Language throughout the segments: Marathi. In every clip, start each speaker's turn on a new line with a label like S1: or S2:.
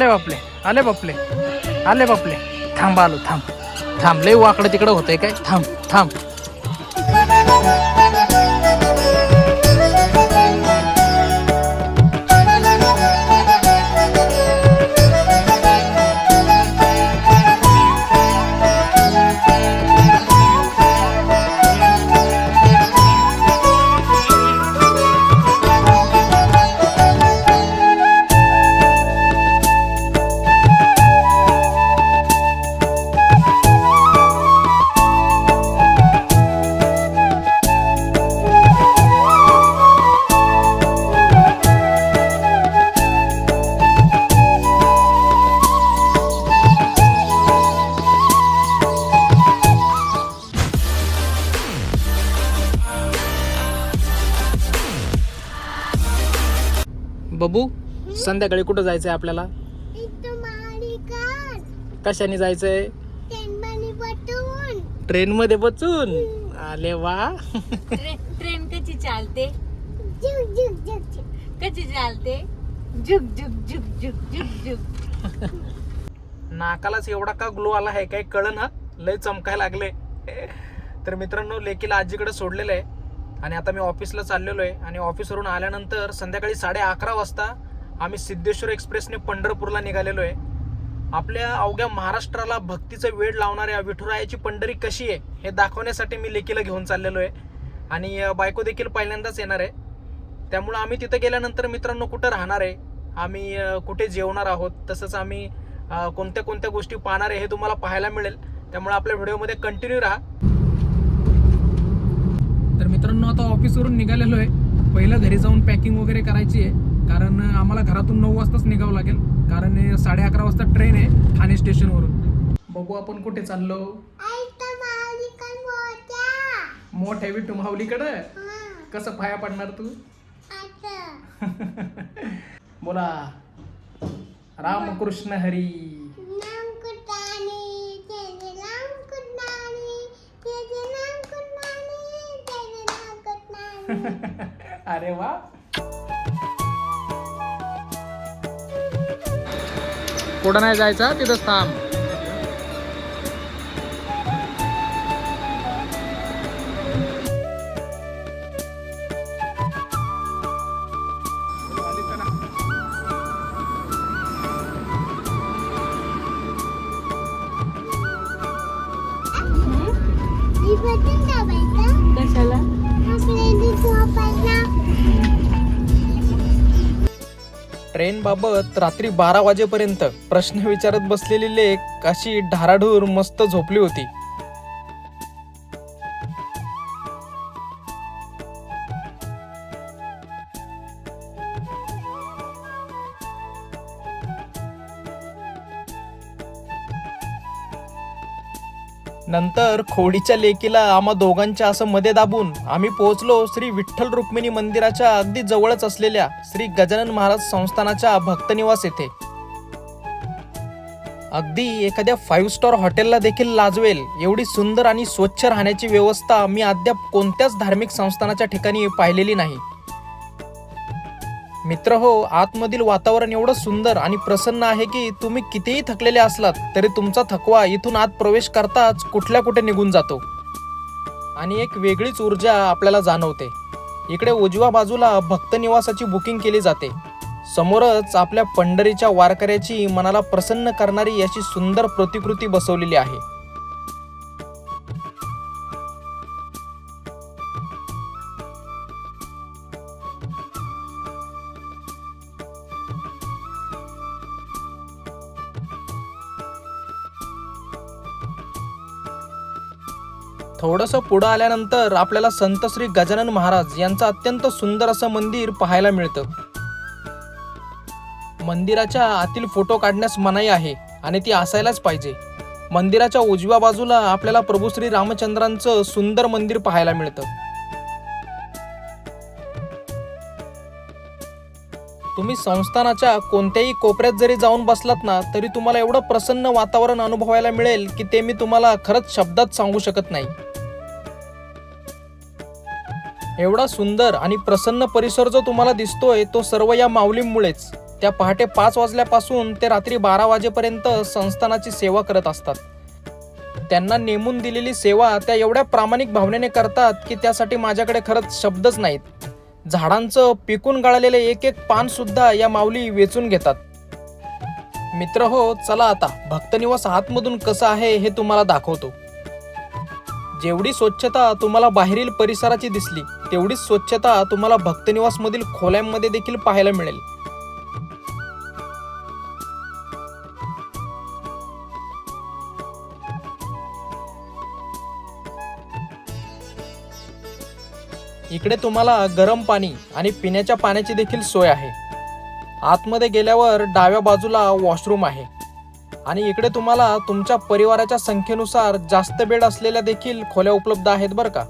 S1: आले बापले आले बापले आले बापले. थांब आलो थांब. थांब लय वाकडं तिकडं होतंय काय? थांब थांब. बबू संध्याकाळी कुठं जायचंय आपल्याला? कशाने जायचंय? ट्रेन मध्ये बसून? आले वा.
S2: ट्रेन ट्रेन कशी चालते? कशी चालते? झुक झुक झुक झुक झुक झुक.
S1: नाकालाच एवढा का ग्लो आला आहे? काही कळन हा? लय चमकायला लागले. तर मित्रांनो लेकीला आजीकडे सोडलेलं आहे. आणि आता मी ऑफिसला चाललेलो आहे आणि ऑफिसवरून आल्यानंतर संध्याकाळी साडे अकरा वाजता आम्ही सिद्धेश्वर एक्सप्रेसने पंढरपूरला निघालेलो आहे आपल्या अवघ्या महाराष्ट्राला भक्तीचं वेळ लावणाऱ्या विठुरायाची पंढरी कशी आहे हे दाखवण्यासाठी मी लेकीला घेऊन चाललेलो आहे आणि बायको देखील पहिल्यांदाच येणार आहे. त्यामुळं आम्ही तिथं गेल्यानंतर मित्रांनो कुठं राहणार आहे आम्ही कुठे जेवणार आहोत तसंच आम्ही कोणत्या कोणत्या गोष्टी पाहणार आहे हे तुम्हाला पाहायला मिळेल. त्यामुळे आपल्या व्हिडिओमध्ये कंटिन्यू राहा. तर मित्रांनो आता ऑफिसवरून निघालेलो आहे. पहिलं घरी जाऊन पॅकिंग वगैरे करायची आहे. कारण आम्हाला घरातून नऊ वाजताच निघावं लागेल. कारण साडे अकरा वाजता ट्रेन आहे ठाणे स्टेशनवरून बघू आपण कुठे चाललो. मोठ्या विठू माऊलीकडं? कसं पाया पडणार तू? बोला. रामकृष्ण हरी. अरे वा. कुठं नाही जायचं? तिथंच थांब. ट्रेन बाबत रात्री बारा वाजेपर्यंत प्रश्न विचारत बसलेली लेक अशी ढाराढूर मस्त झोपली होती. नंतर खोडीच्या लेकीला आम्हा दोघांच्या असं मध्ये दाबून आम्ही पोहोचलो श्री विठ्ठल रुक्मिणी मंदिराच्या अगदी जवळच असलेल्या श्री गजानन महाराज संस्थानाच्या भक्तनिवास येथे. अगदी एखाद्या फाईव्ह स्टार हॉटेलला देखील लाजवेल एवढी सुंदर आणि स्वच्छ राहण्याची व्यवस्था मी अद्याप कोणत्याच धार्मिक संस्थानाच्या ठिकाणी पाहिलेली नाही. मित्र हो आतमधील वातावरण एवढं सुंदर आणि प्रसन्न आहे की तुम्ही कितीही थकलेले असलात तरी तुमचा थकवा इथून आत प्रवेश करताच कुठल्या कुठे निघून जातो. आणि एक वेगळीच ऊर्जा आपल्याला जाणवते. इकडे उजव्या बाजूला भक्त निवासाची बुकिंग केली जाते. समोरच आपल्या पंढरीच्या वारकऱ्याची मनाला प्रसन्न करणारी अशी सुंदर प्रतिकृती बसवलेली आहे. थोडंसं पुढं आल्यानंतर आपल्याला संत श्री गजानन महाराज यांचं अत्यंत सुंदर असं मंदिर पाहायला मिळतं. मंदिराच्या आतील फोटो काढण्यास मनाई आहे आणि ती असायलाच पाहिजे. मंदिराच्या उजव्या बाजूला आपल्याला प्रभू श्री रामचंद्रांचं सुंदर मंदिर पाहायला मिळतं. तुम्ही संस्थानाच्या कोणत्याही कोपऱ्यात जरी जाऊन बसलात ना तरी तुम्हाला एवढं प्रसन्न वातावरण अनुभवायला मिळेल की ते मी तुम्हाला खरंच शब्दात सांगू शकत नाही. एवढा सुंदर आणि प्रसन्न परिसर जो तुम्हाला दिसतोय तो सर्व या माऊलींमुळेच. त्या पहाटे पाच वाजल्यापासून ते रात्री बारा वाजेपर्यंत संस्थानाची सेवा करत असतात. त्यांना नेमून दिलेली सेवा त्या एवढ्या प्रामाणिक भावनेने करतात की त्यासाठी माझ्याकडे खरंच शब्दच नाहीत. झाडांचं पिकून गाळलेले एक एक पान सुद्धा या माऊली वेचून घेतात. मित्र हो चला आता. भक्तनिवास आतमधून कसं आहे हे तुम्हाला दाखवतो. जेवढी स्वच्छता तुम्हाला बाहेरील परिसराची दिसली तेवढीच स्वच्छता तुम्हाला भक्तनिवासमधील खोल्यांमध्ये देखील पाहायला मिळेल. इकडे तुम्हाला गरम पाणी आणि पिण्याच्या पाण्याची देखील सोय आहे. आतमध्ये गेल्यावर डाव्या बाजूला वॉशरूम आहे. आणि इकडे तुम्हाला तुमच्या परिवाराच्या संख्येनुसार जास्त बेड असलेल्या देखील खोल्या उपलब्ध आहेत बरं का?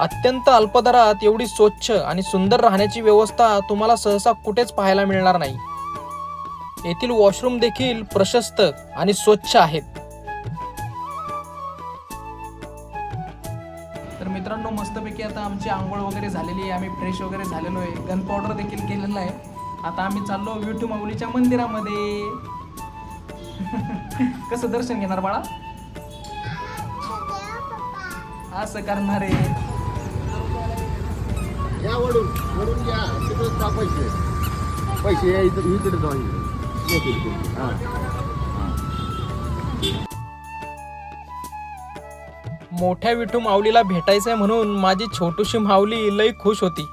S1: अत्यंत अल्पदरात एवढी स्वच्छ आणि सुंदर राहण्याची व्यवस्था तुम्हाला सहसा कुठेच पाहायला मिळणार नाही. येथील वॉशरूम देखील प्रशस्त आणि स्वच्छ आहेत. मित्रांनो मस्तपैकी आता आमची आंघोळ वगैरे झालेली आहे. आम्ही फ्रेश वगैरे झालेलो आहे. गन पावडर देखील केलेलं आहे. आता आम्ही चाललो विठू माऊलीच्या मंदिरामध्ये. कसं दर्शन घेणार बाळा? असं करणार आहे.
S3: या वडून वडून या तिकडे पैसे पैसे या इकडे जाऊ हां.
S1: मोठ्या विठू माऊलीला भेटायचंय म्हणून माझी छोटूशी माऊली लई खुश होती.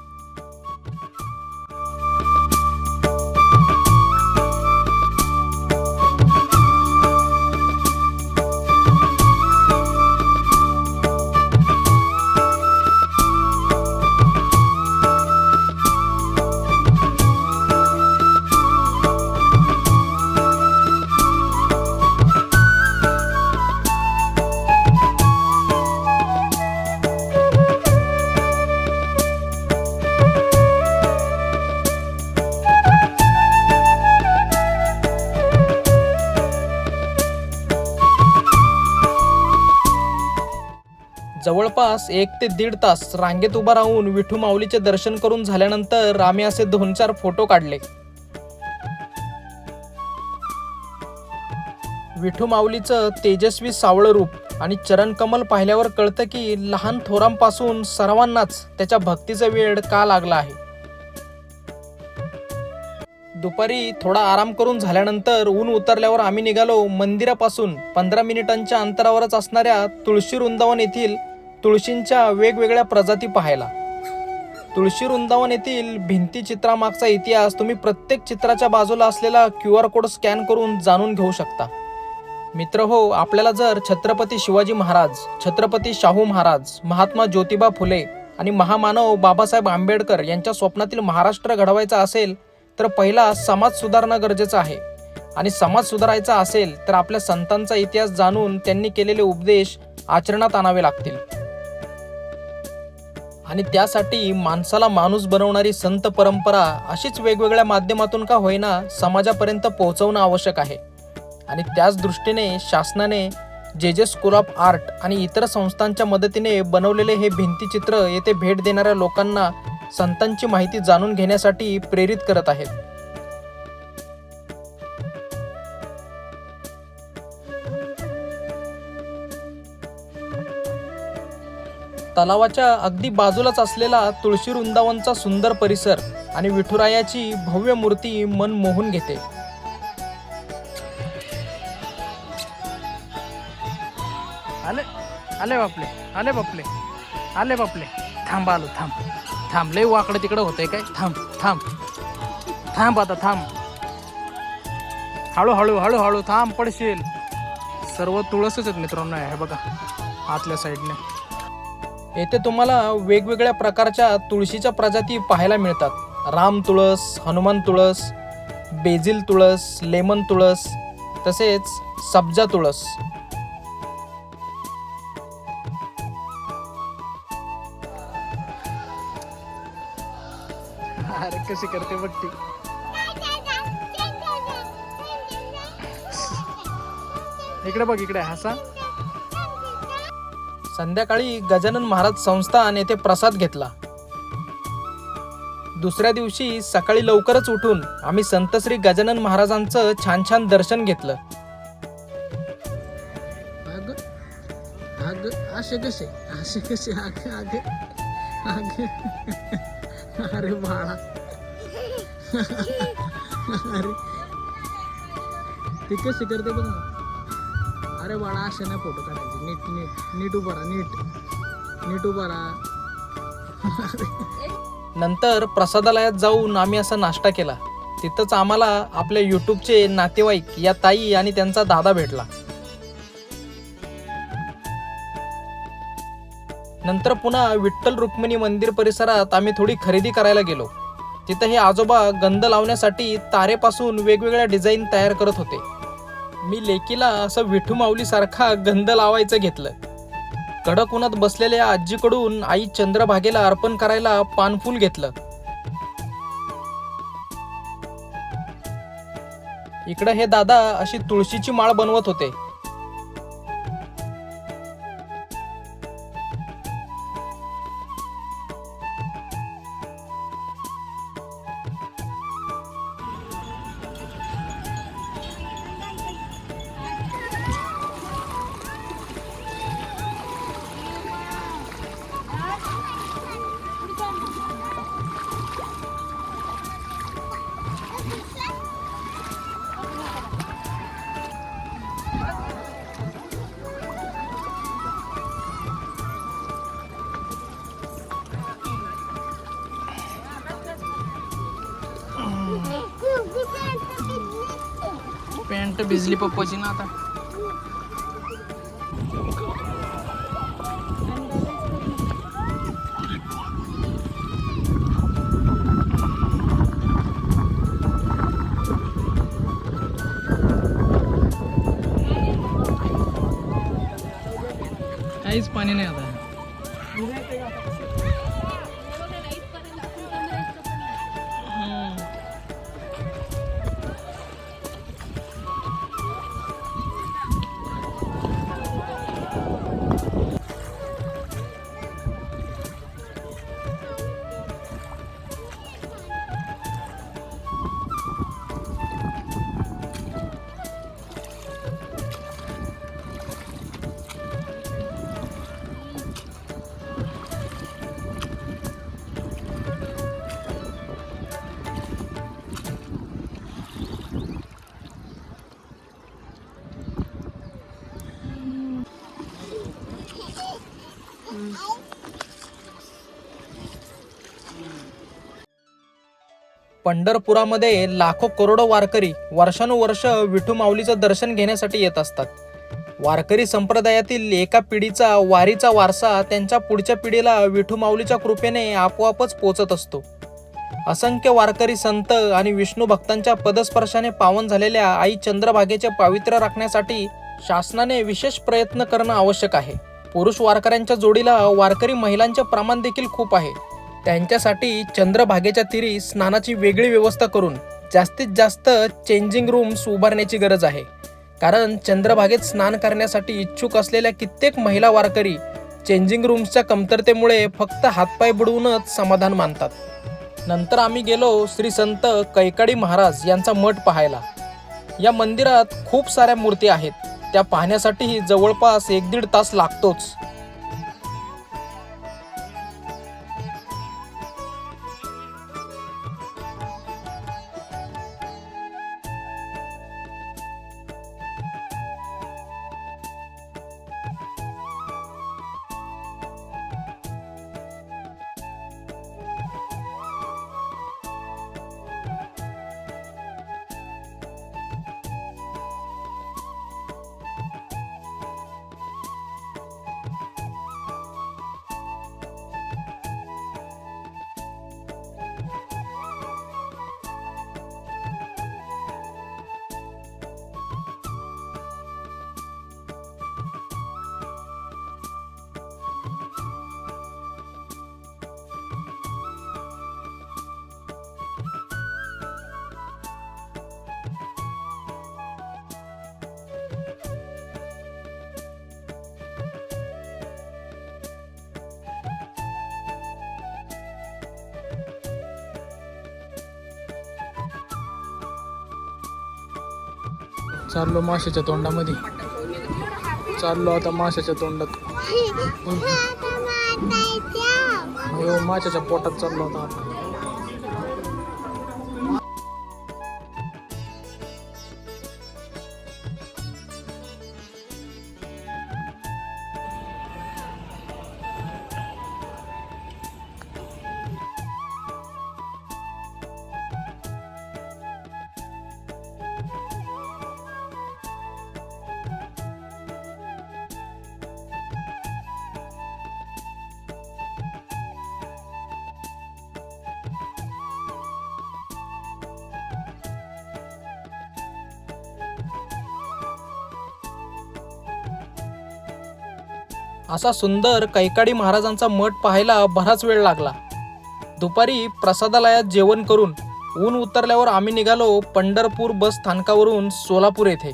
S1: जवळपास एक ते दीड तास रांगेत उभा राहून विठू माऊलीचे दर्शन करून झाल्यानंतर आम्ही असे दोन चार फोटो काढले. विठू माऊलीचं तेजस्वी सावळं रूप आणि चरणकमल पाहिल्यावर कळतं की लहान थोरांपासून सर्वांनाच त्याच्या भक्तीचा वेळ का लागला आहे? दुपारी थोडा आराम करून झाल्यानंतर ऊन उतरल्यावर आम्ही निघालो मंदिरापासून पंधरा मिनिटांच्या अंतरावरच असणाऱ्या तुळशी वृंदावन येथील तुळशींच्या वेगवेगळ्या प्रजाती पाहायला. तुळशी वृंदावन येथील भिंती चित्रामागचा इतिहास तुम्ही प्रत्येक चित्राच्या बाजूला असलेला क्यू आर कोड स्कॅन करून जाणून घेऊ शकता. मित्र हो आपल्याला जर छत्रपती शिवाजी महाराज छत्रपती शाहू महाराज महात्मा ज्योतिबा फुले आणि महामानव बाबासाहेब आंबेडकर यांच्या स्वप्नातील महाराष्ट्र घडवायचा असेल तर पहिला समाज सुधारणं गरजेचं आहे. आणि समाज सुधारायचा असेल तर आपल्या संतांचा इतिहास जाणून त्यांनी केलेले उपदेश आचरणात आणावे लागतील. आणि त्यासाठी माणसाला माणूस बनवणारी संत परंपरा अशीच वेगवेगळ्या माध्यमातून का होईना समाजापर्यंत पोहोचवणं आवश्यक आहे. आणि त्याच दृष्टीने शासनाने जे जे स्कूल ऑफ आर्ट आणि इतर संस्थांच्या मदतीने बनवलेले हे भिंतीचित्र येथे भेट देणाऱ्या लोकांना संतांची माहिती जाणून घेण्यासाठी प्रेरित करत आहेत. तलावाच्या अगदी बाजूलाच असलेला तुळशी वृंदावनचा सुंदर परिसर आणि विठुरायाची भव्य मूर्ती मन मोहून घेते. आले आले बापले आले बापले आले बापले. थांब आलो थांब थांब. लय वाकडं तिकडं होतंय काय? थांब थांब थांब आता थांब. हळूहळू हळूहळू थांब पडशील. सर्व तुळसच आहेत मित्रांनो हे बघा आतल्या साईडने. येथे तुम्हाला वेगवेगळ्या प्रकारच्या तुळशीच्या प्रजाती पाहायला मिळतात. राम तुळस हनुमान तुळस बेजिल तुळस लेमन तुळस तसेच सब्जा तुळस. अरे कशी करते बघ ती. इकडे बघ इकडे हसा संध्याकाळी गजानन महाराज संस्थान येथे प्रसाद घेतला. दुसऱ्या दिवशी सकाळी लवकरच उठून आम्ही संतश्री गजानन महाराजांचं छान छान दर्शन घेतलं.
S4: अग अग असे कसे? असे कसे? अग अग अग अरे बाळा. अरे. ते कसे करते बघ ना. अरे बाळा असे नाही फोटो काढायचे. नीट नीट नीट उभं राहा नीट. नीट उभं राहा.
S1: नंतर प्रसादालयात जाऊन आम्ही असा नाश्ता केला. तिथंच आम्हाला आपल्या युट्यूबचे नातेवाईक या ताई आणि त्यांचा दादा भेटला. नंतर पुन्हा विठ्ठल रुक्मिणी मंदिर परिसरात आम्ही थोडी खरेदी करायला गेलो. तिथं हे आजोबा गंध लावण्यासाठी तारेपासून वेगवेगळ्या डिझाईन तयार करत होते. मी लेकीला असं विठू माऊलीसारखा गंध लावायचं घेतलं. कडक उन्हात बसलेल्या आजीकडून आई चंद्रभागेला अर्पण करायला पानफूल घेतलं. इकडं हे दादा अशी तुळशीची माळ बनवत होते. पॅन्ट भिजली पप्पाची ना आता काहीच पाणी नाही आता पंढरपुरामध्ये लाखो करोडो वारकरी वर्षानुवर्ष विठू माऊलीचं दर्शन घेण्यासाठी येत असतात. वारकरी संप्रदायातील एका पिढीचा वारीचा वारसा त्यांच्या पुढच्या पिढीला विठू माऊलीच्या कृपेने आपोआपच पोचत असतो. असंख्य वारकरी संत आणि विष्णू भक्तांच्या पदस्पर्शाने पावन झालेल्या आई चंद्रभागेचे पावित्र्य राखण्यासाठी शासनाने विशेष प्रयत्न करणं आवश्यक आहे. पुरुष वारकऱ्यांच्या जोडीला वारकरी महिलांचे प्रमाण देखील खूप आहे. त्यांच्यासाठी चंद्रभागेच्या तीरी स्नानाची वेगळी व्यवस्था करून जास्तीत जास्त चेंजिंग रूम्स उभारण्याची गरज आहे. कारण चंद्रभागेत स्नान करण्यासाठी इच्छुक असलेल्या कित्येक महिला वारकरी चेंजिंग रूम्सच्या कमतरतेमुळे फक्त हातपाय बुडवूनच समाधान मानतात. नंतर आम्ही गेलो श्री संत कैकाडी महाराज यांचा मठ पाहायला. या मंदिरात खूप साऱ्या मूर्ती आहेत. त्या पाहण्यासाठी जवळपास एक दीड तास लागतोच.
S4: चाललो माशाच्या तोंडामध्ये. चाललो आता माशाच्या तोंडात. हो माशाच्या पोटात चाललो आता आपण.
S1: असा सुंदर कैकाडी महाराजांचा मठ पाहायला बराच वेळ लागला. दुपारी प्रसादालयात जेवण करून ऊन उतरल्यावर आम्ही निघालो पंढरपूर बस स्थानकावरून सोलापूर येथे.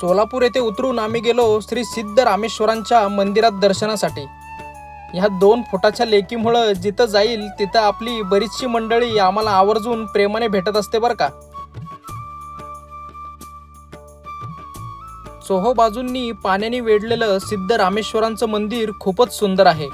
S1: सोलापूर येथे उतरून आम्ही गेलो श्री सिद्ध रामेश्वरांच्या मंदिरात दर्शनासाठी. ह्या दोन फुटाच्या लेकीमुळं जिथं जाईल तिथं आपली बरीचशी मंडळी आम्हाला आवर्जून प्रेमाने भेटत असते बरं का. चोहो बाजूंनी पाण्याने वेढलेलं सिद्ध रामेश्वरांचं मंदिर खूपच सुंदर आहे.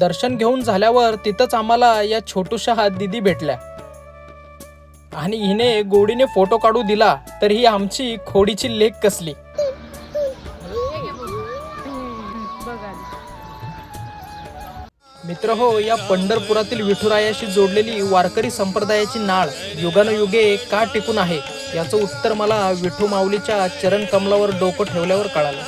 S1: दर्शन घेऊन झाल्यावर तिथंच आम्हाला या छोटूशा दिदी भेटल्या. आणि हिने गोडीने फोटो काढू दिला तर ही आमची खोडीची लेख कसली. मित्र हो या पंढरपुरातील विठुरायाशी जोडलेली वारकरी संप्रदायाची नाळ युगानुयुगे का टिकून आहे याचं उत्तर मला विठू माऊलीच्या चरण कमलावर डोकं ठेवल्यावर कळालं.